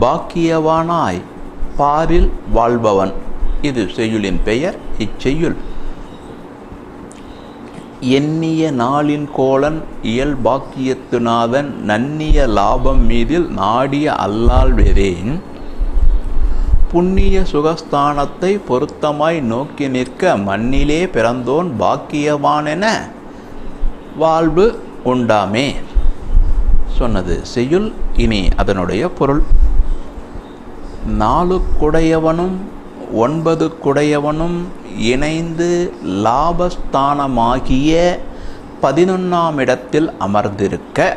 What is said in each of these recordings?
பாக்கியவானாய் பாரில் வாழ்பவன். இது செய்யுளின் பெயர் இச்செய்யுள். எண்ணிய நாளின் கோலன் இயல் பாக்கியத்துநாதன் நன்னிய லாபம் மீதில் நாடிய அல்லால் வெறேன். புண்ணிய சுகஸ்தானத்தை பொருத்தமாய் நோக்கி நிற்க மண்ணிலே பிறந்தோன் பாக்கியவானென வாழ்வு உண்டாமே. சொன்னது செய்யுள் இனி அதனுடைய பொருள். நாலு குடையவனும் ஒன்பது குடையவனும் இணைந்து லாபஸ்தானமாகிய பதினொன்றாம் இடத்தில் அமர்ந்திருக்க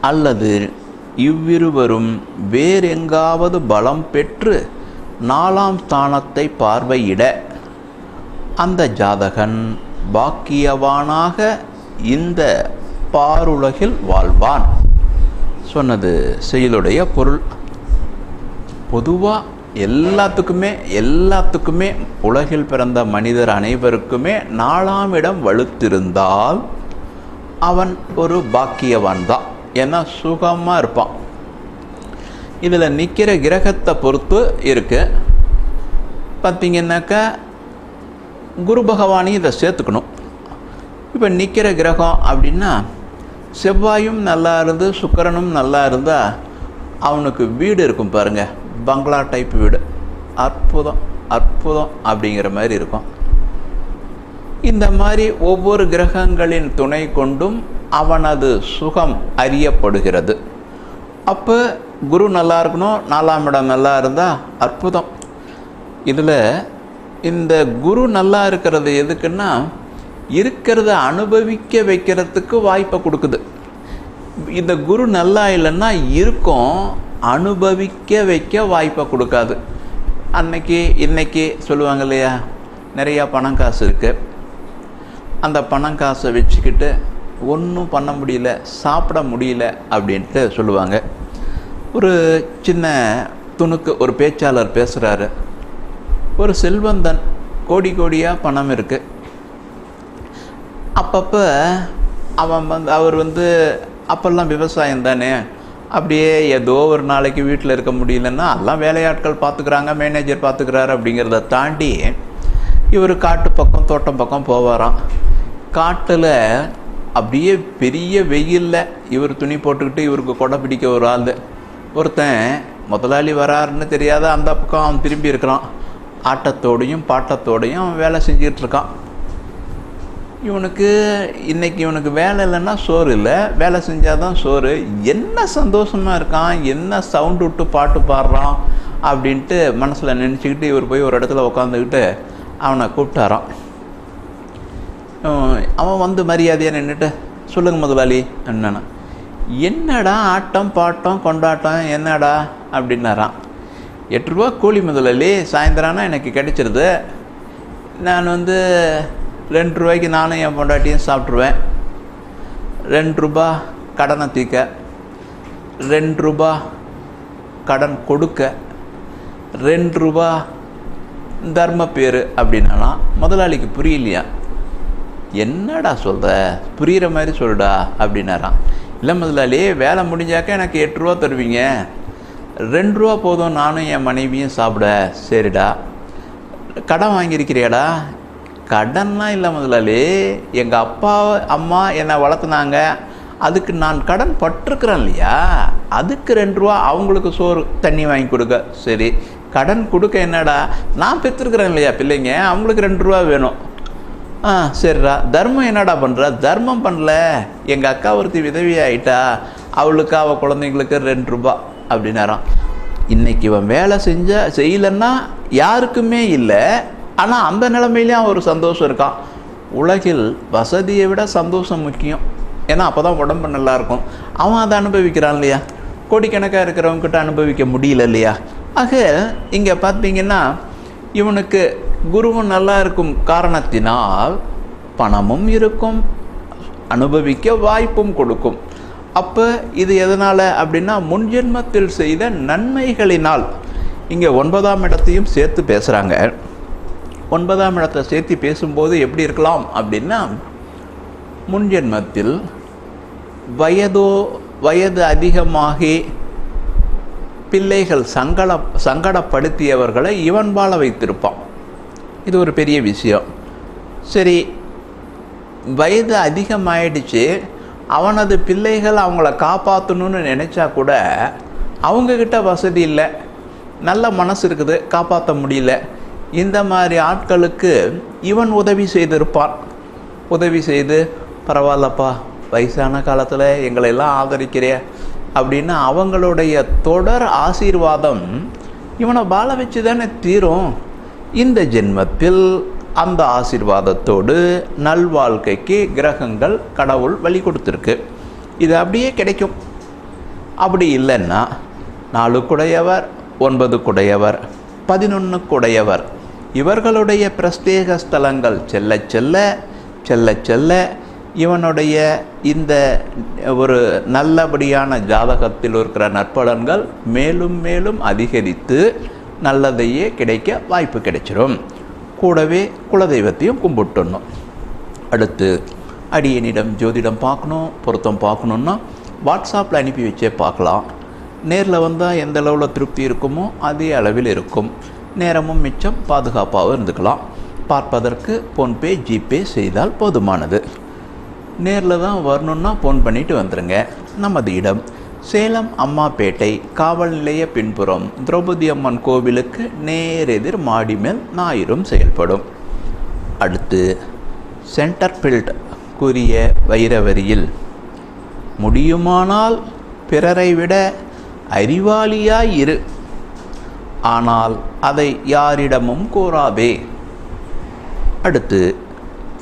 அல்லது இவ்விருவரும் வேறெங்காவது பலம் பெற்று நாலாம் ஸ்தானத்தை பார்வையிட அந்த ஜாதகன் பாக்கியவானாக இந்த பாருலகில் வாழ்வான். சொன்னது செயலுடைய பொருள். பொதுவாக எல்லாத்துக்குமே எல்லாத்துக்குமே உலகில் பிறந்த மனிதர் அனைவருக்குமே நாலாம் இடம் வலுத்திருந்தால் அவன் ஒரு பாக்கியவான் தான் ஏன்னா சுகமாக இருப்பான். இதில் நிற்கிற கிரகத்தை பொறுத்து இருக்கு. பார்த்தீங்கன்னாக்கா குரு பகவானையும் இதை சேர்த்துக்கணும். இப்போ நிற்கிற கிரகம் அப்படின்னா செவ்வாயும் நல்லா இருந்து சுக்கரனும் நல்லா இருந்தால் அவனுக்கு வீடு இருக்கும் பாருங்கள் பங்களா டைப் வீடு. அற்புதம் அற்புதம் அப்படிங்கிற மாதிரி இருக்கும். இந்த மாதிரி ஒவ்வொரு கிரகங்களின் துணை கொண்டும் அவனது சுகம் அறியப்படுகிறது. அப்போ குரு நல்லா இருக்கணும் நாலாம் இடம் நல்லா இருந்தால் அற்புதம். இதில் இந்த குரு நல்லா இருக்கிறது எதுக்குன்னா இருக்கிறத அனுபவிக்க வைக்கிறதுக்கு வாய்ப்பை கொடுக்குது. இந்த குரு நல்லா இல்லைன்னா இருக்கும் அனுபவிக்க வைக்க வாய்ப்பை கொடுக்காது. அன்னைக்கு இன்னைக்கு சொல்லுவாங்க இல்லையா? நிறையா பணம் காசு இருக்குது அந்த பணம் காசை வச்சுக்கிட்டு ஒன்றும் பண்ண முடியல சாப்பிட முடியல அப்படின்ட்டு சொல்லுவாங்க. ஒரு சின்ன துணுக்கு ஒரு பேச்சாளர் பேசுகிறாரு ஒரு செல்வந்தன் கோடி கோடியாக பணம் இருக்குது அப்பப்போ அவன் வந்து அவர் வந்து அப்போல்லாம் விவசாயம் தானே? அப்படியே ஏதோ ஒரு நாளைக்கு வீட்டில் இருக்க முடியலன்னா எல்லாம் வேலையாட்கள் பார்த்துக்கிறாங்க மேனேஜர் பார்த்துக்கிறாரு அப்படிங்கிறத தாண்டி இவர் காட்டு பக்கம் தோட்டம் பக்கம் போவாராம். காட்டில் அப்படியே பெரிய வெயிலில் இவர் துணி போட்டுக்கிட்டு இவருக்கு கொடை பிடிக்க ஒரு ஆள். ஒருத்தன் முதலாளி வராருன்னு தெரியாத அந்த பக்கம் அவன் திரும்பி இருக்கிறான். ஆட்டத்தோடையும் பாட்டத்தோடையும் அவன் வேலை செஞ்சிகிட்ருக்கான் இவனுக்கு இன்றைக்கி இவனுக்கு வேலை இல்லைன்னா சோறு இல்லை. வேலை செஞ்சால் தான் சோறு. என்ன சந்தோஷமாக இருக்கான்? என்ன சவுண்டு விட்டு பாட்டு பாடுறான்? அப்படின்ட்டு மனசில் நினச்சிக்கிட்டு இவர் போய் ஒரு இடத்துல உட்காந்துக்கிட்டு அவனை கூப்பிட்டாரான் அவன் வந்து மரியாதையாக நின்றுட்டு சொல்லுங்க முதலாளி என்னன்னா. என்னடா ஆட்டம் பாட்டம் கொண்டாட்டம் என்னடா? அப்படின்னாரான் எட்டு ரூபா கூலி முதலாளி சாயந்தரம்னா எனக்கு கிடைச்சிருது. நான் வந்து ரெண்டு ரூபாய்க்கு நானும் என் பொண்டாட்டியும் சாப்பிட்ருவேன். ரெண்டு ரூபா கடனை தீர்க்க. ரெண்டு ரூபா கடன் கொடுக்க. ரெண்டு ரூபா தர்ம பேர் அப்படின்னா முதலாளிக்கு புரியலையா? என்னடா சொல்கிற புரிகிற மாதிரி சொல்லுடா அப்படின்னாராம். இல்லை முதலாளி வேலை முடிஞ்சாக்க எனக்கு எட்டு ரூபா தருவீங்க. ரெண்டு ரூபா போதும் நானும் என் மனைவியும் சாப்பிட. சரிடா. கடன் வாங்கியிருக்கிறியாடா? கடன்லாம் இல்லை முதலாளி எங்கள் அப்பா அம்மா என்னை வளர்த்துனாங்க. அதுக்கு நான் கடன் பட்டிருக்கிறேன் இல்லையா? அதுக்கு ரெண்டு ரூபா அவங்களுக்கு சோறு தண்ணி வாங்கி கொடுக்க. சரி கடன் கொடுக்க என்னடா? நான் பெற்றுருக்குறேன் இல்லையா பிள்ளைங்க? அவங்களுக்கு ரெண்டு ரூபா வேணும். ஆ சரிடா. தர்மம் என்னடா பண்ணுற தர்மம் பண்ணல. எங்கள் அக்கா ஒருத்தி விதவி ஆகிட்டா அவளுக்கு அவள் குழந்தைங்களுக்கு ரெண்டு ரூபா அப்படின்னாராம். இன்றைக்கி இவன் வேலை செஞ்ச செய்யலைன்னா யாருக்குமே இல்லை. ஆனால் அந்த நிலைமையிலையும் ஒரு சந்தோஷம் இருக்கான் உலகில் வசதியை விட சந்தோஷம் முக்கியம். ஏன்னா அப்போ தான் உடம்பு நல்லா இருக்கும். அவன் அதை அனுபவிக்கிறான் இல்லையா? கோடிக்கணக்காக இருக்கிறவங்ககிட்ட அனுபவிக்க முடியல இல்லையா? ஆக இங்கே பார்த்தீங்கன்னா இவனுக்கு குருவும் நல்லா இருக்கும் காரணத்தினால் பணமும் இருக்கும் அனுபவிக்க வாய்ப்பும் கொடுக்கும். அப்போ இது எதனால் அப்படின்னா முன்ஜென்மத்தில் செய்த நன்மைகளினால். இங்கே ஒன்பதாம் இடத்தையும் சேர்த்து பேசுகிறாங்க ஒன்பதாம் இடத்தை சேர்த்து பேசும்போது எப்படி இருக்கலாம் அப்படின்னா முன்ஜென்மத்தில் வயதோ வயது அதிகமாகி பிள்ளைகள் சங்கட சங்கடப்படுத்தியவர்களை இவன் வாழ வைத்திருப்பான். இது ஒரு பெரிய விஷயம். சரி வயது அதிகமாயிடுச்சு அவனது பிள்ளைகள் அவங்கள காப்பாற்றணும்னு நினச்சா கூட அவங்கக்கிட்ட வசதி இல்லை. நல்ல மனசு இருக்குது காப்பாற்ற முடியல. இந்த மாதிரி ஆட்களுக்கு இவன் உதவி செய்திருப்பான். உதவி செய்து பரவாயில்லப்பா வயசான காலத்தில் எங்களை எல்லாம் ஆதரிக்கிறிய? அப்படின்னு அவங்களுடைய தொடர் ஆசீர்வாதம் இவனை வாழ வச்சு தானே தீரும். இந்த ஜென்மத்தில் அந்த ஆசீர்வாதத்தோடு நல்வாழ்க்கைக்கு கிரகங்கள் கடவுள் வழி கொடுத்துருக்கு. இது அப்படியே கிடைக்கும். அப்படி இல்லைன்னா நாலு குடையவர் ஒன்பது குடையவர் பதினொன்று குடையவர் இவர்களுடைய பிரஸ்தேக ஸ்தலங்கள் செல்ல செல்ல செல்ல செல்ல இவனுடைய இந்த ஒரு நல்லபடியான ஜாதகத்தில் இருக்கிற நற்பலன்கள் மேலும் மேலும் அதிகரித்து நல்லதையே கிடைக்க வாய்ப்பு கிடைச்சிடும் கூடவே குலதெய்வத்தையும் கும்பிட்டுடணும். அடுத்து அடியனிடம் ஜோதிடம் பார்க்கணும் பொருத்தம் பார்க்கணுன்னா வாட்ஸ்அப்பில் அனுப்பி வச்சே பார்க்கலாம். நேரில் வந்தால் எந்த அளவில் திருப்தி இருக்குமோ அதே அளவில் இருக்கும். நேரமும் மிச்சம் பாதுகாப்பாகவும் இருந்துக்கலாம். பார்ப்பதற்கு ஃபோன்பே ஜிபே செய்தால் போதுமானது. நேரில் தான் வரணுன்னா ஃபோன் பண்ணிட்டு வந்துடுங்க நமது இடம் சேலம் அம்மாப்பேட்டை காவல் நிலைய பின்புறம் திரௌபதி அம்மன் கோவிலுக்கு நேரெதிர் மாடி மேல் ஞாயிறும் செயல்படும். அடுத்து சென்டர்பில்ட் கூறிய வைரவரியில் முடியுமானால் பிறரை விட அறிவாளியாய் இரு. ஆனால் அதை யாரிடமும் கூறாதே. அடுத்து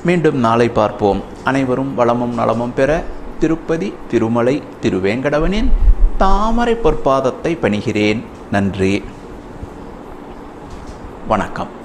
மீண்டும் நாளை பார்ப்போம். அனைவரும் வளமும் நலமும் பெற திருப்பதி திருமலை திருவேங்கடவனின் தாமரை பொற்பாதத்தை பணிகிறேன். நன்றி. வணக்கம்.